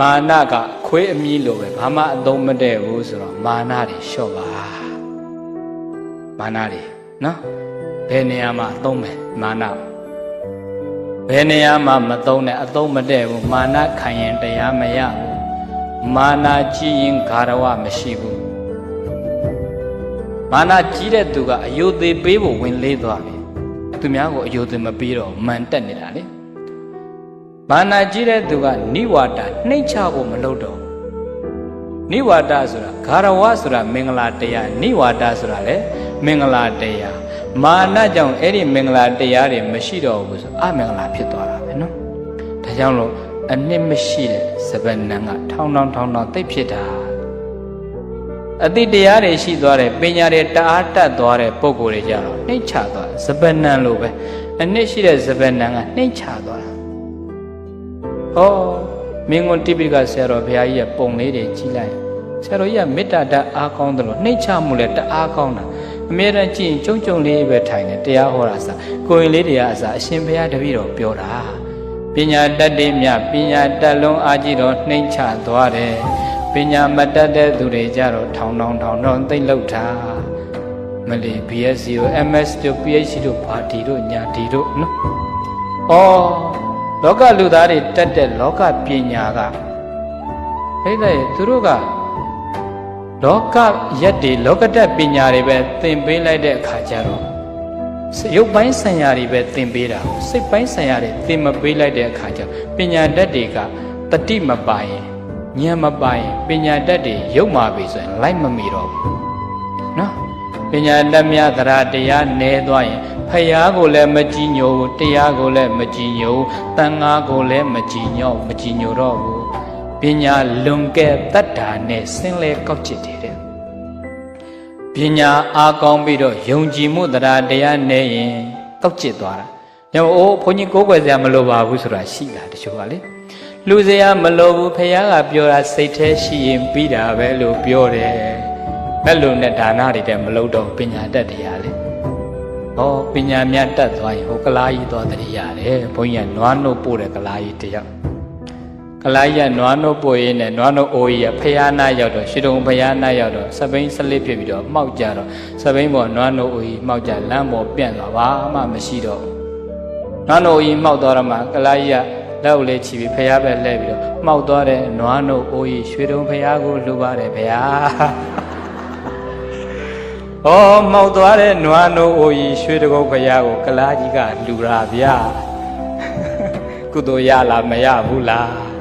မာနကခွေးအမီးလိုပဲဘာမှအသုံးမတည့်ဘူးဆိုတော့မာနတွေလျှော့ပါမာနတွေနော်ဘယ်နေရာမှာအသုံးမယ်မာနဘယ်နေရာမှာမသုံးနဲ့အသုံးမတည့်ဘူးမာနခံရင်တရားမရဘူးမာနကြီးရင်ဂါရဝမရှိဘူးမာနကြီးတဲ့သူကအယုသေးပေးဖို့ဝင်လေးသွားပြီသူများကိုအယုသေးမပေးတော့မန်တက်နေတာလေ မာနကြီးတဲ့သူကနိဝါဒနှိမ့်ချဖို့မလုပ်တော့ဘူးနိဝါဒဆိုတာဂါရဝဆိုတာမင်္ဂလာတရားနိဝါဒဆိုတာလေမင်္ဂလာတရားမာနကြောင့်အဲ့ဒီမင်္ဂလာတရားတွေမရှိတော့ဘူးဆိုအမင်္ဂလာဖြစ်သွားတာပဲနော်ဒါကြောင့်လို့အနှစ်မရှိတဲ့စပယ်နံကထောင်းထောင်းထောင်းထောင်းသိပ်ဖြစ်တာအတိတရားတွေရှိသွားတယ်ပညာတွေတအားတတ်သွားတဲ့ပုံကိုယ်တွေကြတော့နှိမ့်ချသွားတယ်စပယ်နံလိုပဲအနှစ်ရှိတဲ့စပယ်နံကနှိမ့်ချသွားတာ ဟောမင်းကွန်တိပိကဆရာတော်ဘုရားကြီးရဲ့ပုံလေးတွေကြီးလိုက်ဆရာတော်ကြီးကမေတ္တာတအားကောင်းတယ်လို့နှိမ့်ချမှုလည်းတအားကောင်းတာအမြဲတမ်းကြည့်ရင်ကြုံကြုံလေးပဲထိုင်တယ်တရားဟောတာစားကိုရင်လေးတွေကအစားအရှင်ဘုရားတပည့်တော်ပြောတာပညာတတ်တဲ့မြပညာတတ်လုံးအားကြီးတော့နှိမ့်ချသွားတယ်ပညာမတတ်တဲ့သူတွေကြတော့ထောင်ထောင်ထောင်ထောင်သိမ့်လောက်တာမလီ BSc တို့ MS တို့ PhD တို့ဘာဒီတို့ညာဒီတို့နော်ဩ လောကလူသားတွေတတ်တဲ့လောကပညာကဟဲ့တဲ့သူတို့ကလောကရက်တွေလောကတတ်ပညာတွေပဲသင်ပေးလိုက်တဲ့အခါကျတော့ရုပ်ပိုင်းဆံရတွေပဲသင်ပေးတာစိတ်ပိုင်းဆံရတွေသင်မပေးလိုက်တဲ့အခါကျပညာတတ်တွေကတတိမပါရင်ဉာဏ်မပါရင်ပညာတတ်တွေရုပ်မာပြီဆိုရင်လိုက်မမီတော့ဘူးနော်ပညာတတ်များသရတရားနဲသွားရင် ဖယားကိုလည်းမကြည်ညိုဘူးတရားကိုလည်းမကြည်ညိုဘူးတန်ဃာကိုလည်းမကြည်ညော့မကြည်ညိုတော့ဘူးပညာလွန်ကဲတတ်တာနဲ့ဆင်းလဲကောက်ချစ်တယ်တဲ့ပညာအားကောင်းပြီးတော့ယုံကြည်မှုတရားတရားနဲ့ရင်ကောက်ချစ်သွားတာညို့အိုးဘုန်းကြီးကိုးကွယ်စရာမလိုပါဘူးဆိုတာရှိတာတချို့ကလေလူစရာမလိုဘူးဖះကပြောတာစိတ်แท้ရှိရင်ပြီးတာပဲလို့ပြောတယ်အဲ့လိုနဲ့ဒါနတွေတဲ့မလုပ်တော့ပညာတတ်တရားလေ ဟောပညာမြတ်တတ်သွားရင်ဟိုကလားကြီးသွားတရားရတယ်ဘုန်းကြီးကနွားနှုတ်ပို့တဲ့ကလားကြီးတယောက်ကလာကြီးကနွားနှုတ်ပို့ရင်းနဲ့နွားနှုတ်အိုးကြီးကဖះနာရောက်တော့ရှီတုံဖះနာရောက်တော့စပိန်စလစ်ဖြစ်ပြီးတော့မှောက်ကြတော့စပိန်ပေါ်နွားနှုတ်အိုးကြီးမှောက်ကြလမ်းပေါ်ပြန့်သွားဘာမှမရှိတော့ဘူးနွားနှုတ်အိုးကြီးမှောက်သွားတော့မှကလာကြီးကလက်ကိုလေးချီပြီးဖះပဲလှည့်ပြီးတော့မှောက်သွားတဲ့နွားနှုတ်အိုးကြီးရွှေတုံဖះကိုလှူပါတယ်ဖះ ဩမှောက်သွားတဲ့နွားနှုတ်အိုးကြီးရွှေတကုတ်ဖះကိုကလာကြီးကလှူတာဗျာကုသိုလ်ရလားမရဘူးလား